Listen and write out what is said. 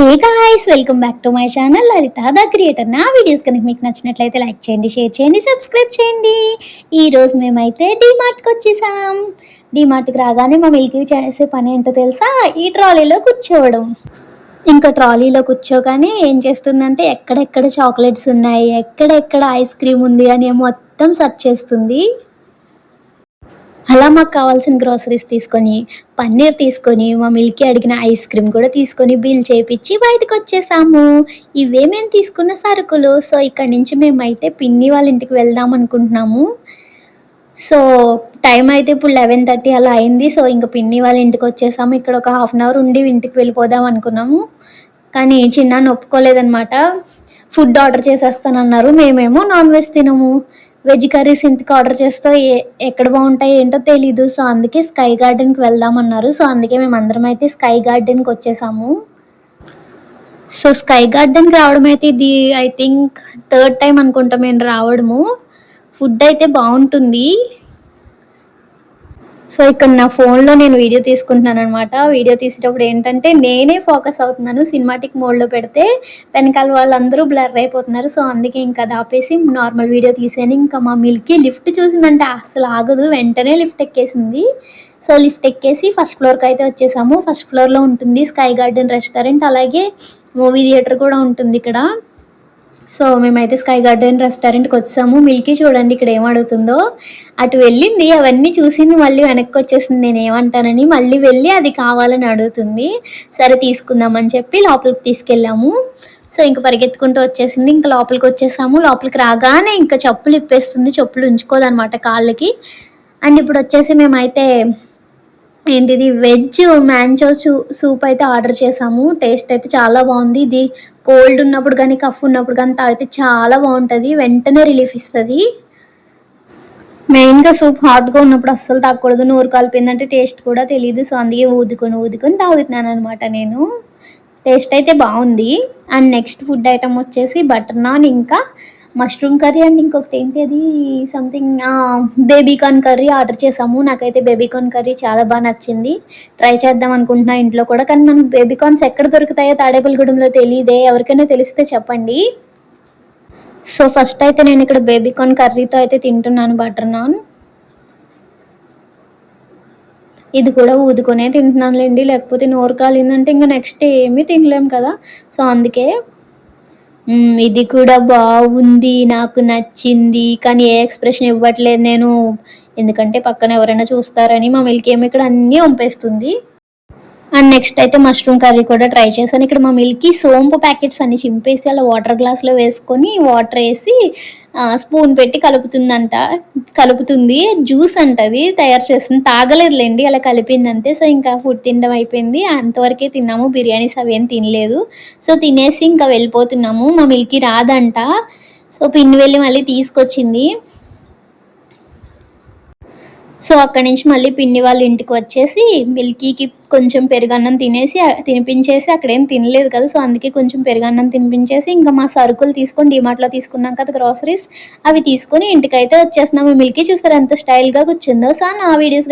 Hey guys welcome back to my channel Lalitha the creator నా videos కనుక మీకు నచ్చినట్లయితే లైక్ చేయండి షేర్ చేయండి సబ్స్క్రైబ్ చేయండి. ఈరోజు మేమైతే డీమార్ట్కి వచ్చేసాం. డీమార్ట్కి రాగానే మా మిల్కీ చేసే పని ఏంటో తెలుసా? ఈ ట్రాలీలో కూర్చోవడం. ఇంకా ట్రాలీలో కూర్చోగానే ఏం చేస్తుందంటే ఎక్కడెక్కడ చాక్లెట్స్ ఉన్నాయి ఎక్కడెక్కడ ఐస్ క్రీమ్ ఉంది అని మొత్తం సెర్చ్ చేస్తుంది. అలా మాకు కావాల్సిన గ్రోసరీస్ తీసుకొని పన్నీర్ తీసుకొని మా మిల్కీ అడిగిన ఐస్ క్రీమ్ కూడా తీసుకొని బిల్ చేపించి బయటకు వచ్చేసాము. ఇవే మేము తీసుకున్న సరుకులు? సో ఇక్కడ నుంచి మేమైతే పిన్ని వాళ్ళ ఇంటికి వెళ్దాం అనుకుంటున్నాము. సో టైం అయితే ఇప్పుడు లెవెన్ థర్టీ అలా అయింది. సో ఇంకా పిన్ని వాళ్ళ ఇంటికి వచ్చేసాము. ఇక్కడ ఒక హాఫ్ అన్ అవర్ ఉండి ఇంటికి వెళ్ళిపోదాం అనుకున్నాము. కానీ చిన్న ఒప్పుకోలేదనమాట ఫుడ్ ఆర్డర్ చేసేస్తానన్నారు. మేమేమో నాన్ వెజ్ తినము. వెజ్ కర్రీస్ ఇంటికి ఆర్డర్ చేస్తే ఏ- ఎక్కడ బాగుంటాయి? ఏంటో తెలీదు. సో అందుకే స్కై గార్డెన్కి వెళ్దామన్నారు సో అందుకే మేము అందరం అయితే స్కై గార్డెన్కి వచ్చేసాము. సో స్కై గార్డెన్కి రావడం అయితే ఇది ఐ థింక్ థర్డ్ టైం అనుకుంటా మేము రావడము. ఫుడ్ అయితే బాగుంటుంది. సో ఇక్కడ నా ఫోన్లో నేను వీడియో తీసుకుంటున్నాను అనమాట వీడియో తీసేటప్పుడు ఏంటంటే నేనే ఫోకస్ అవుతున్నాను. సినిమాటిక్ మోడ్లో పెడితే వెనకాల వాళ్ళందరూ బ్లర్ అయిపోతున్నారు. సో అందుకే ఇంకా అది ఆపేసి నార్మల్ వీడియో తీసాను ఇంకా మా మిల్కీ లిఫ్ట్ చూసిందంటే అసలు ఆగదు. వెంటనే లిఫ్ట్ ఎక్కేసింది. సో లిఫ్ట్ ఎక్కేసి ఫస్ట్ ఫ్లోర్కి అయితే వచ్చేసాము. ఫస్ట్ ఫ్లోర్లో ఉంటుంది స్కై గార్డెన్ రెస్టారెంట్. అలాగే మూవీ థియేటర్ కూడా ఉంటుంది ఇక్కడ. సో మేమైతే స్కై గార్డెన్ రెస్టారెంట్కి వచ్చాము. మిల్కీ చూడండి ఇక్కడ ఏం అడుగుతుందో. అటు వెళ్ళింది. అవన్నీ చూసింది. మళ్ళీ వెనక్కి వచ్చేసింది. నేను ఏమంటానని మళ్ళీ వెళ్ళి అది కావాలని అడుగుతుంది. సరే తీసుకుందామని చెప్పి లోపలికి తీసుకెళ్ళాము. సో ఇంకా పరిగెత్తుకుంటూ వచ్చేసింది. ఇంకా లోపలికి వచ్చేసాము. లోపలికి రాగానే ఇంకా చెప్పులు ఇప్పేస్తుంది. చెప్పులు ఉంచుకోదనమాట కాళ్ళకి. అండ్ ఇప్పుడు వచ్చేసి మేమైతే ఏంటిది? వెజ్ మ్యాంచో సూ సూప్ అయితే ఆర్డర్ చేసాము. టేస్ట్ అయితే చాలా బాగుంది. ఇది కోల్డ్ ఉన్నప్పుడు కానీ కఫ్ ఉన్నప్పుడు కానీ తాగితే చాలా బాగుంటుంది. వెంటనే రిలీఫ్ ఇస్తుంది. మెయిన్గా సూప్ హాట్గా ఉన్నప్పుడు అస్సలు తాగకూడదు. నోరు కలిపిందంటే టేస్ట్ కూడా తెలియదు సో అందుకే ఊదుకొని ఊదుకొని తాగుతున్నాను అనమాట నేను. టేస్ట్ అయితే బాగుంది. అండ్ నెక్స్ట్ ఫుడ్ ఐటమ్ వచ్చేసి బటర్ నాన్ ఇంకా మష్రూమ్ కర్రీ అండ్ ఇంకొకటి ఏంటి అది? Something baby corn curry order చేసాము. నాకైతే బేబీ కార్న్ కర్రీ చాలా బాగా నచ్చింది. ట్రై చేద్దాం అనుకుంటున్నా ఇంట్లో కూడా. కానీ మనకు బేబీ కార్న్స్ ఎక్కడ దొరుకుతాయో తాడేపల్లిగూడెంలో తెలియదే. ఎవరికైనా తెలిస్తే చెప్పండి. సో ఫస్ట్ అయితే నేను ఇక్కడ బేబీ కార్న్ కర్రీతో అయితే తింటున్నాను బటర్ నాన్ ఇది కూడా ఊదుకునే తింటున్నానులేండి. లేకపోతే నోరు కాలిందంటే ఇంకా నెక్స్ట్ ఏమీ తినలేము కదా. సో అందుకే ఇది కూడా బాగుంది నాకు నచ్చింది. కానీ ఏ ఎక్స్ప్రెషన్ ఇవ్వట్లేదు నేను. ఎందుకంటే పక్కన ఎవరైనా చూస్తారని మా మిల్క్ ఏమి ఇక్కడ అన్నీ పంపేస్తుంది అండ్ నెక్స్ట్ అయితే మష్రూమ్ కర్రీ కూడా ట్రై చేశాను. ఇక్కడ మా మిల్కీ సోంపు ప్యాకెట్స్ అన్ని చింపేసి అలా వాటర్ గ్లాస్లో వేసుకొని వాటర్ వేసి స్పూన్ పెట్టి కలుపుతుందంట. కలుపుతుంది జ్యూస్ అంటది తయారు చేస్తుంది. తాగలేదులేండి అలా కలిపింది అంతే సో ఇంకా ఫుడ్ తినడం అయిపోయింది. అంతవరకే తిన్నాము బిర్యానీస్ అవి ఏం తినలేదు. సో తినేసి ఇంకా వెళ్ళిపోతున్నాము. మా మిల్కీ రాదంట. సో పిన్ని వెళ్ళి మళ్ళీ తీసుకొచ్చింది. సో అక్కడి నుంచి మళ్ళీ పిన్ని వాళ్ళ ఇంటికి వచ్చేసి మిల్కీకి కొంచెం పెరుగన్నం తినేసి తినిపించేసి అక్కడేం తినలేదు కదా. సో అందుకే కొంచెం పెరుగన్నం తినిపించేసి ఇంకా మా సరుకులు తీసుకొని డిమార్ట్లో తీసుకున్నాం కదా గ్రాసరీస్ అవి తీసుకొని ఇంటికైతే వచ్చేస్తున్నాము మిల్కీ చూస్తారు ఎంత స్టైల్గా కూర్చుందో. సో నా వీడియోస్